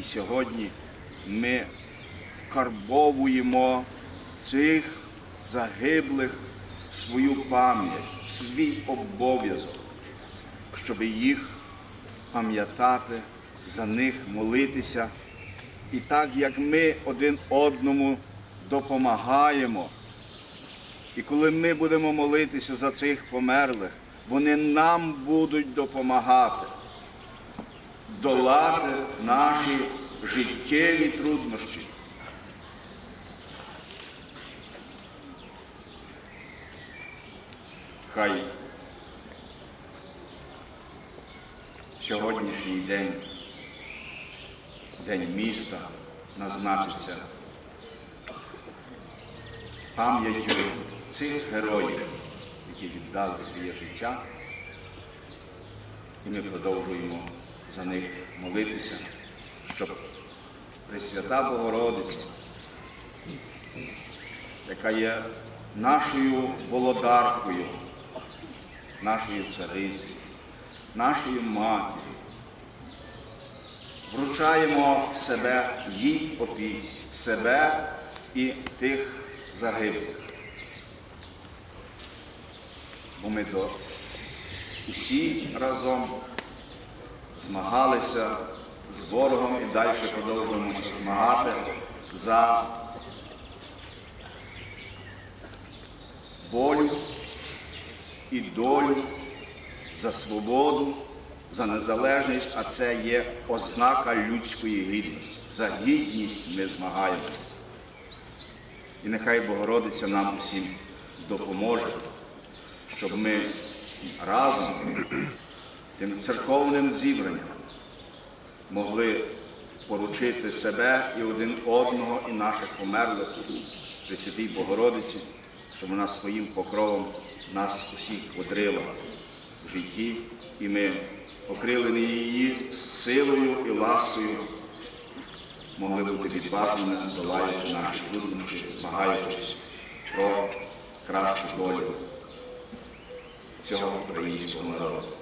І сьогодні ми вкарбовуємо цих загиблих в свою пам'ять, в свій обов'язок, щоб їх пам'ятати, за них молитися. І так як ми один одному допомагаємо, і коли ми будемо молитися за цих померлих, вони нам будуть допомагати долати наші життєві труднощі. Хай сьогоднішній день, день міста, назначиться пам'яттю цих героїв, які віддали своє життя. І ми продовжуємо за них молитися, щоб Пресвята Богородиця, яка є нашою володаркою, нашою царицею, нашою матір'ю, вручаємо себе їй опіці, себе і тих загиблих. Бо ми до усі разом змагалися з ворогом і далі продовжуємося змагати за волю і долю, за свободу, за незалежність, а це є ознака людської гідності. За гідність ми змагаємося. І нехай Богородиця нам усім допоможе, щоб ми разом тим церковним зібранням могли поручити себе і один одного, і наших померлих при святій Богородиці, щоб вона своїм покровом нас усіх подрила в житті, і ми, окрилені її силою і ласкою, могли бути відважними, долаючи наші труднощі, змагаючись про кращу долю цього українського народу.